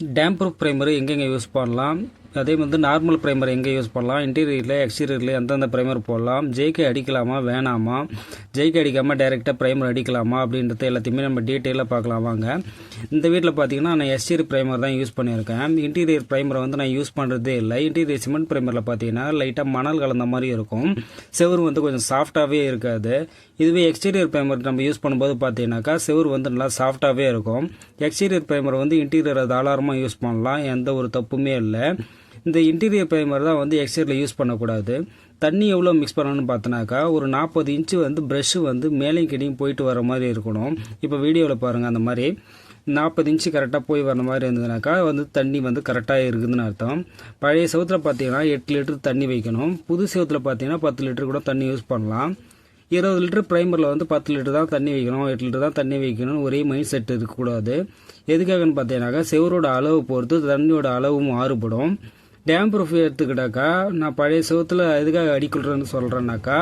Dam proof primer எங்கெங்கே use பண்ணலாம்? அதே வந்து நார்மல் ப்ரைமர் எங்கே யூஸ் பண்ணலாம்? இன்டீரியரில் எக்ஸ்டீரியரில் எந்தெந்த ப்ரைமர் போடலாம்? ஜேகே அடிக்கலாமா? வேணாமா? ஜேகே அடிக்காமல் டைரெக்டாக ப்ரைமர் அடிக்கலாமா? அப்படின்றத எல்லாத்தையுமே நம்ம டீட்டெயிலாக பார்க்கலாம். வாங்க. இந்த வீட்டில் பார்த்தீங்கன்னா நான் எஸ்டீரியர் ப்ரைமர் தான் யூஸ் பண்ணியிருக்கேன். இன்டீரியர் ப்ரைமரை வந்து நான் யூஸ் பண்ணுறதே இல்லை. இன்டீரியர் சிமெண்ட் ப்ரைமரில் பார்த்தீங்கன்னா லைட்டாக மணல் கலந்த மாதிரி இருக்கும். செவுரு வந்து கொஞ்சம் சாஃப்டாகவே இருக்காது. இதுவே எக்ஸ்டீரியர் ப்ரைமர் நம்ம யூஸ் பண்ணும்போது பார்த்தீங்கன்னாக்கா செவர் வந்து நல்லா சாஃப்டாகவே இருக்கும். எக்ஸ்டீரியர் ப்ரைமர் வந்து இன்டீரியர் தாராளமாக யூஸ் பண்ணலாம். எந்த ஒரு தப்புமே இல்லை. இந்த இன்டீரியர் ப்ரைமர் தான் வந்து எக்ஸ்டீரியரில் யூஸ் பண்ணக்கூடாது. தண்ணி எவ்வளோ மிக்ஸ் பண்ணணும்னு பார்த்தனாக்கா ஒரு நாற்பது இன்ச்சு வந்து ப்ரெஷ்ஷு வந்து மேலேயும் கிடையும் போயிட்டு வர மாதிரி இருக்கணும். இப்போ வீடியோவில் பாருங்கள் அந்த மாதிரி. நாற்பது இன்ச்சு கரெக்டாக போய் வர மாதிரி இருந்ததுனாக்கா வந்து தண்ணி வந்து கரெக்டாக இருக்குதுன்னு அர்த்தம். பழைய சவுத்தில் பார்த்தீங்கன்னா எட்டு லிட்டர் தண்ணி வைக்கணும். புது சவுத்தில் பார்த்தீங்கன்னா பத்து லிட்டர் கூட தண்ணி யூஸ் பண்ணலாம். இருபது லிட்டர் ப்ரைமரில் வந்து பத்து லிட்டர் தான் தண்ணி வைக்கணும் எட்டு லிட்டர் தான் தண்ணி வைக்கணும் ஒரே மைண்ட் செட் இருக்கக்கூடாது. எதுக்காகன்னு பார்த்தீங்கன்னாக்கா செவரோட அளவு பொறுத்து தண்ணியோட அளவும் மாறுபடும். டேம் ப்ரூஃப் எடுத்துக்கிட்டாக்கா நான் பழைய செவத்தில் எதுக்காக அடிக்கொள்றேன்னு சொல்கிறேன்னாக்கா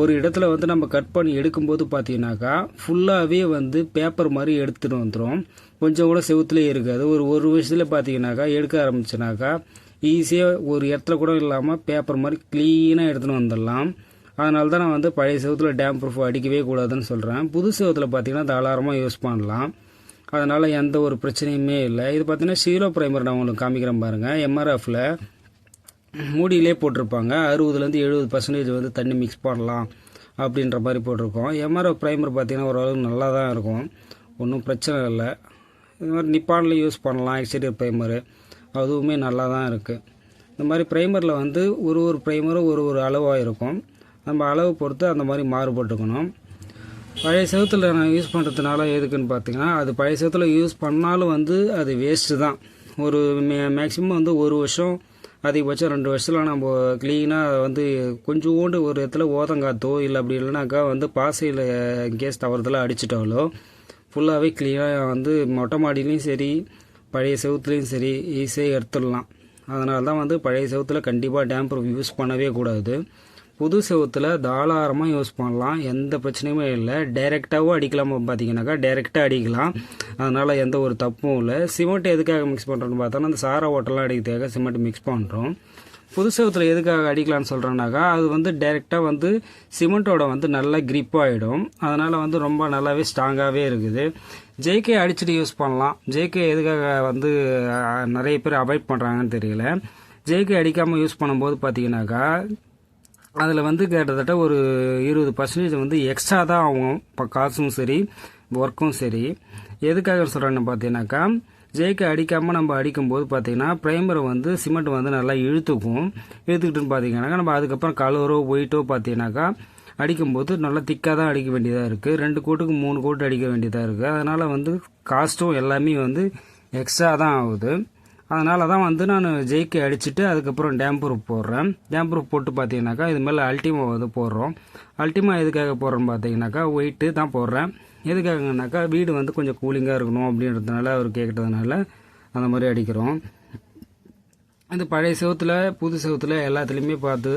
ஒரு இடத்துல வந்து நம்ம கட் பண்ணி எடுக்கும்போது பார்த்தீங்கன்னாக்கா ஃபுல்லாகவே வந்து பேப்பர் மாதிரி எடுத்துகிட்டு வந்துடும் கொஞ்சம் கூட செவத்துலேயே இருக்காது. ஒரு ஒரு வருஷத்தில் பார்த்தீங்கன்னாக்கா எடுக்க ஆரம்பிச்சுனாக்கா ஈஸியாக ஒரு இடத்துல கூட இல்லாமல் பேப்பர் மாதிரி க்ளீனாக எடுத்துகிட்டு வந்துடலாம். அதனால தான் நான் வந்து பழைய செவத்தில் டேம் ப்ரூஃப் அடிக்கவே கூடாதுன்னு சொல்கிறேன் புது செவத்தில் பார்த்தீங்கன்னா தாராளமாக யூஸ் பண்ணலாம். அதனால் எந்த ஒரு பிரச்சனையுமே இல்லை. இது பார்த்தீங்கன்னா ஷீரோ ப்ரைமர் நான் உங்களுக்கு காமிக்கிறேன் பாருங்கள் எம்ஆர்எஃப்பில் மூடியிலே போட்டிருப்பாங்க. அறுபதுலேருந்து எழுபது பர்சன்டேஜ் வந்து தண்ணி மிக்ஸ் பண்ணலாம் அப்படின்ற மாதிரி போட்டிருக்கோம். எம்ஆர்எஃப் ப்ரைமர் பார்த்தீங்கன்னா ஓரளவுக்கு நல்லா தான் இருக்கும். ஒன்றும் பிரச்சனை இல்லை. இது மாதிரி நிப்பானில் யூஸ் பண்ணலாம். எக்ஸ்டீரியர் ப்ரைமரு அதுவுமே நல்லா தான் இருக்குது இந்த மாதிரி ப்ரைமரில் வந்து ஒரு ஒரு ப்ரைமரும் ஒரு ஒரு அளவாக இருக்கும். நம்ம அளவு பொறுத்து அந்த மாதிரி மாறுபட்டுக்கணும். பழைய செவத்தில் நான் யூஸ் பண்ணுறதுனால எதுக்குன்னு பார்த்தீங்கன்னா அது பழைய செவத்தில் யூஸ் பண்ணாலும் வந்து அது வேஸ்ட்டு தான். ஒரு மே மேக்ஸிமம் வந்து ஒரு வருஷம் அதிகபட்சம் ரெண்டு வருஷத்தில் நம்ம க்ளீனாக வந்து கொஞ்சோண்டு ஒரு இடத்துல ஓதங்காத்தோ இல்லை அப்படி இல்லைனாக்கா வந்து பாசையில் கேஸ் தவறுதலாக அடிச்சிட்டாலோ ஃபுல்லாகவே க்ளீனாக வந்து மொட்டை மாடிலையும் சரி பழைய செவத்துலேயும் சரி ஈஸியாக எடுத்துடலாம். அதனால தான் வந்து பழைய செவத்தில் கண்டிப்பாக டேம்பர் யூஸ் பண்ணவே கூடாது. புது செவத்தில் தாராளமாக யூஸ் பண்ணலாம். எந்த பிரச்சனையுமே இல்லை. டைரெக்டாகவும் அடிக்கலாம் பார்த்தீங்கன்னாக்கா டைரெக்டாக அடிக்கலாம். அதனால் எந்த ஒரு தப்பும் இல்லை. சிமெண்ட் எதுக்காக மிக்ஸ் பண்ணுறோன்னு பார்த்தோன்னா அந்த சாரா ஓட்டெல்லாம் அடிக்கிறதுக்காக சிமெண்ட் மிக்ஸ் பண்ணுறோம் புது செவத்தில் எதுக்காக அடிக்கலாம்னு சொல்கிறேன்னாக்கா அது வந்து டைரெக்டாக வந்து சிமெண்ட்டோட வந்து நல்லா grip ஆகிடும் அதனால் வந்து ரொம்ப நல்லாவே ஸ்ட்ராங்காகவே இருக்குது. ஜேகே அடிச்சுட்டு யூஸ் பண்ணலாம். ஜேகே எதுக்காக வந்து நிறைய பேர் அவாய்ட் பண்ணுறாங்கன்னு தெரியல. ஜேகே அடிக்காமல் யூஸ் பண்ணும்போது பார்த்தீங்கன்னாக்கா அதில் வந்து கிட்டத்தட்ட ஒரு இருபது பர்சன்டேஜ் வந்து எக்ஸ்ட்ரா தான் ஆகும். இப்போ காசும் சரி ஒர்க்கும் சரி. எதுக்காக சொல்கிறேன்னு பார்த்தீங்கன்னாக்கா ஜெய்க்கு அடிக்காமல் நம்ம அடிக்கும்போது பார்த்தீங்கன்னா ப்ரைமரை வந்து சிமெண்ட் வந்து நல்லா இழுத்துக்கும். இழுத்துக்கிட்டுன்னு பார்த்தீங்கன்னாக்கா நம்ம அதுக்கப்புறம் கலரோ ஒயிட்டோ பார்த்தீங்கன்னாக்கா அடிக்கும்போது நல்லா திக்காக தான் அடிக்க வேண்டியதாக இருக்குது ரெண்டு கோட்டுக்கு மூணு கோட்டு அடிக்க வேண்டியதாக இருக்குது அதனால் வந்து காஸ்ட்டும் எல்லாமே வந்து எக்ஸ்ட்ரா தான் ஆகுது. அதனால தான் வந்து நான் ஜெய்க்கு அடிச்சுட்டு அதுக்கப்புறம் டேம் ப்ரூஃப் போடுறேன். டேம் ப்ரூஃப் போட்டு பார்த்தீங்கன்னாக்கா இது மேலே அல்டிமா வந்து போடுறோம். அல்டிமா எதுக்காக போடுறோன்னு பார்த்தீங்கன்னாக்கா ஒயிட்டு தான் போடுறேன். எதுக்காகனாக்கா வீடு வந்து கொஞ்சம் கூலிங்காக இருக்கணும் அப்படின்றதுனால அவர் கேட்குறதுனால அந்த மாதிரி அடிக்கிறோம். இந்த பழைய செவத்தில் புது செவத்தில் எல்லாத்துலேயுமே பார்த்து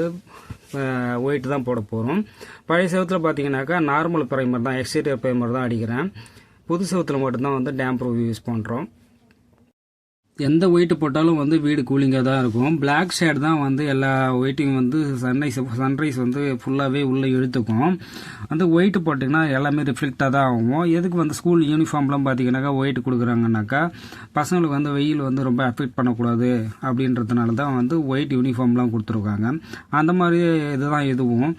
ஒயிட்டு தான் போட போகிறோம் பழைய செவத்தில் பார்த்தீங்கன்னாக்கா நார்மல் ப்ரைமர் தான் எக்ஸ்டீரியர் ப்ரைமர் தான் அடிக்கிறேன். புது செவத்தில் மட்டும்தான் வந்து டேம்ப்ரூஃப் யூஸ் பண்ணுறோம் எந்த ஒயிட் போட்டாலும் வந்து வீடு கூலிங்காக தான் இருக்கும். பிளாக் ஷேட் தான் வந்து எல்லா ஒயிட்டையும் வந்து சன்ரைஸ் சன்ரைஸ் வந்து ஃபுல்லாகவே உள்ளே இழுத்துக்கும். அந்த ஒயிட் போட்டிங்கன்னா எல்லாமே ரிஃப்ளெக்டாக தான் ஆகும். எதுக்கு வந்து ஸ்கூல் யூனிஃபார்ம்லாம் பார்த்தீங்கன்னாக்கா ஒயிட் கொடுக்குறாங்கனாக்கா பசங்களுக்கு வந்து வெயில் வந்து ரொம்ப அஃபெக்ட் பண்ணக்கூடாது அப்படின்றதுனால தான் வந்து ஒயிட் யூனிஃபார்ம்லாம் கொடுத்துருக்காங்க. அந்த மாதிரி இதுதான் இதுவும்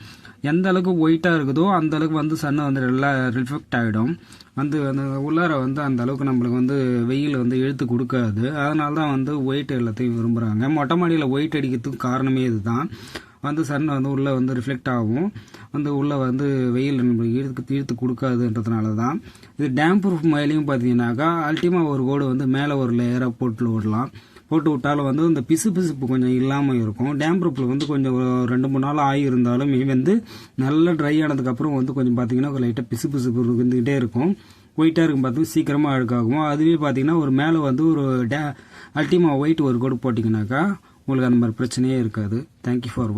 எந்த அளவுக்கு ஒயிட்டாக இருக்குதோ அந்த அளவுக்கு வந்து சன் வந்து நல்லா ரிஃப்ளெக்ட் ஆகிடும் வந்து அந்த உள்ளார வந்து அந்த அளவுக்கு நம்மளுக்கு வந்து வெயில் இழுத்து கொடுக்காது. அதனால தான் வந்து ஒயிட் எல்லாத்தையும் விரும்புகிறாங்க மொட்டை மாடியில் ஒயிட் அடிக்கிறதுக்கு காரணமே இதுதான். வந்து சன் வந்து உள்ளே வந்து ரிஃப்ளெக்ட் ஆகும். வந்து உள்ளே வந்து வெயில் இழுத்து இழுத்து கொடுக்காதுன்றதுனால தான் இது டேம் ப்ரூஃப் மேலேயும் பார்த்தீங்கன்னாக்கா அல்டிமா ஒரு கோடு வந்து மேலே ஒரு லேயராக போட்டு விடலாம். போட்டு விட்டாலும் வந்து இந்த பிசு பிசுப்பு கொஞ்சம் இல்லாமல் இருக்கும். டேம் ப்ரூஃபில் வந்து கொஞ்சம் ரெண்டு மூணு நாள் ஆகியிருந்தாலும் வந்து நல்லா ட்ரை ஆனதுக்கப்புறம் வந்து கொஞ்சம் பார்த்தீங்கன்னா லைட்டாக பிசு பிசுப்பு இருந்துக்கிட்டே இருக்கும். ஒயிட்டாக இருக்கும் பார்த்து சீக்கிரமாக அழுக்காகும்? அதுவே பார்த்தீங்கன்னா ஒரு மேலே வந்து ஒரு டே அல்டிமா ஒயிட் ஒரு கோடு போட்டிங்கனாக்கா உங்களுக்கு அந்த மாதிரி பிரச்சனையே இருக்காது. Thank you for